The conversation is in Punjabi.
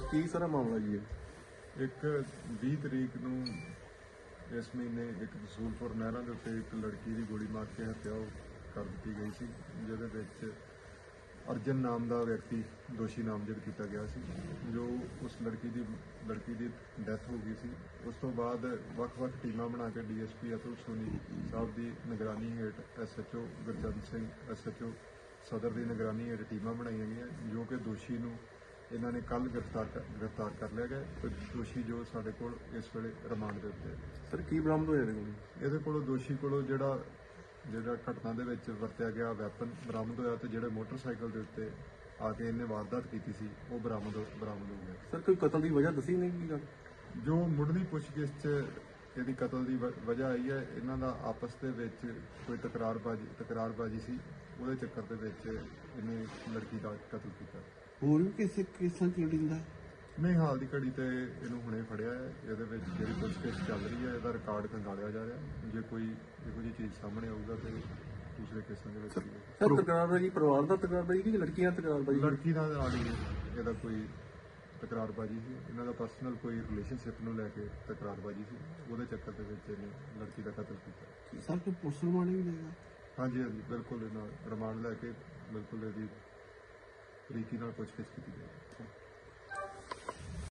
ਕੀ ਸਾਰਾ ਮਾਮਲਾ ਜੀ ਹੈ ਇੱਕ 20 ਤਰੀਕ ਨੂੰ ਇਸ ਮਹੀਨੇ ਇੱਕ ਰਸੂਲਪੁਰ ਨਹਿਰਾਂ ਦੇ ਉੱਤੇ ਇੱਕ ਲੜਕੀ ਦੀ ਗੋਲੀ ਮਾਰ ਕੇ ਹੱਤਿਆ ਕਰ ਦਿੱਤੀ ਗਈ ਸੀ, ਜਿਹਦੇ ਵਿੱਚ ਅਰਜਨ ਨਾਮ ਦਾ ਵਿਅਕਤੀ ਦੋਸ਼ੀ ਨਾਮਜ਼ਦ ਕੀਤਾ ਗਿਆ ਸੀ, ਜੋ ਉਸ ਲੜਕੀ ਦੀ ਲੜਕੀ ਦੀ ਡੈਥ ਹੋ ਗਈ ਸੀ। ਉਸ ਤੋਂ ਬਾਅਦ ਵੱਖ-ਵੱਖ ਟੀਮਾਂ ਬਣਾ ਕੇ ਡੀਐਸਪੀ ਅਤੁਲ ਸੋਨੀ ਸਾਹਿਬ ਦੀ ਨਿਗਰਾਨੀ ਹੇਠ ਐਸਐਚਓ ਗੁਰਜੰਤ ਸਿੰਘ, ਐਸਐਚਓ ਸਦਰ ਦੀ ਨਿਗਰਾਨੀ ਹੇਠ ਟੀਮਾਂ ਬਣਾਈਆਂ ਗਈਆਂ, ਜੋ ਕਿ ਦੋਸ਼ੀ ਨੂੰ ਇਹਨਾਂ ਨੇ ਕੱਲ ਗ੍ਰਿਫਤਾਰ ਗ੍ਰਿਫਤਾਰ ਕਰ ਲਿਆ ਗਿਆ। ਤੇ ਦੋਸ਼ੀ ਜੋ ਸਾਡੇ ਕੋਲ ਇਸ ਵੇਲੇ ਰਿਮਾਂਡ ਦੇ ਉੱਤੇ ਹੈ। ਸਰ ਕੀ ਬਰਾਮਦ ਹੋਇਆ ਇਹਦੇ ਕੋਲ? ਇਹਦੇ ਕੋਲੋਂ ਦੋਸ਼ੀ ਕੋਲੋਂ ਜਿਹੜਾ ਜਿਹੜਾ ਘਟਨਾ ਦੇ ਵਿੱਚ ਵਰਤਿਆ ਗਿਆ ਵੈਪਨ ਬਰਾਮਦ ਹੋਇਆ ਤੇ ਜਿਹੜੇ ਮੋਟਰਸਾਈਕਲ ਦੇ ਉੱਤੇ ਆ ਕੇ ਇਹਨੇ ਵਾਰਦਾਤ ਕੀਤੀ ਸੀ ਉਹ ਬਰਾਮਦ ਬਰਾਮਦ ਹੋ ਗਿਆ। ਸਰ ਕੋਈ ਕਤਲ ਦੀ ਵਜ੍ਹਾ ਦੱਸੀ ਨਹੀਂ ਕੀ ਗੱਲ? ਜੋ ਮੁੱਢਲੀ ਪੁੱਛਗਿੱਛ 'ਚ ਇਹਦੀ ਕਤਲ ਦੀ ਵਜ੍ਹਾ ਆਈ ਹੈ। ਇਹਨਾਂ ਦਾ ਆਪਸ ਦੇ ਵਿੱਚ ਕੋਈ ਤਕਰਾਰਬਾਜੀ ਤਕਰਾਰਬਾਜੀ ਸੀ। ਉਹਦੇ ਚੱਕਰ ਦੇ ਵਿੱਚ ਇਹਨੇ ਲੜਕੀ ਦਾ ਕਤਲ ਕੀਤਾ। ਹੋਰ ਵੀ ਕਿਸੇ ਕੇਸਾਂ ਚ ਜੁੜਿੰਦਾ ਨਹੀਂ ਹਾਲ ਦੀ ਘੜੀ ਤੇ ਇਹਨੂੰ ਹੁਣੇ ਫੜਿਆ ਹੈ। ਇਹਦੇ ਵਿੱਚ ਜਿਹੜੀ ਪੁੱਛਗਿੱਛ ਚੱਲ ਰਹੀ ਹੈ ਇਹਦਾ ਰਿਕਾਰਡ ਖੰਗਾਲਿਆ ਜਾ ਰਿਹਾ ਜੇ ਕੋਈ ਇਹੋ ਜਿਹੀ ਚੀਜ਼ ਸਾਹਮਣੇ ਆਊਗਾ ਤੇ ਦੂਸਰੇ ਕੇਸਾਂ ਦੇ ਵਿੱਚ। ਸਰ ਤਕਰਾਰਬਾਜੀ ਪਰਿਵਾਰ ਦਾ ਤਕਰਾਰਬਾਜੀ ਕਿ ਲੜਕੀਆਂ ਤਕਰਾਰਬਾਜੀ? ਲੜਕੀ ਨਾਲ ਨਾਲ ਹੀ। ਇਹਦਾ ਕੋਈ ਤਕਰਾਰਬਾਜੀ ਸੀ। ਇਹਨਾਂ ਦਾ ਪਰਸਨਲ ਕੋਈ ਰਿਲੇਸ਼ਨਸ਼ਿਪ ਨੂੰ ਲੈ ਕੇ ਤਕਰਾਰਬਾਜੀ ਸੀ। ਉਹਦੇ ਚੱਕਰ ਦੇ ਵਿੱਚ ਇਹਨੇ ਲੜਕੀ ਦਾ ਕਤਲ ਕੀਤਾ। ਸਰ ਕੋਈ ਪੁਲਿਸ ਰਿਮਾਂਡ ਵੀ ਦੇਗਾ ਹਾਂਜੀ ਹਾਂਜੀ ਬਿਲਕੁਲ ਇਹਨਾਂ ਰਿਮਾਂਡ ਲੈ ਕੇ ਬਿਲਕੁਲ ਇਹਦੀ ਤਰੀਕੀ ਨਾਲ ਪੁੱਛਗਿੱਛ ਕੀਤੀ ਜਾਏਗੀ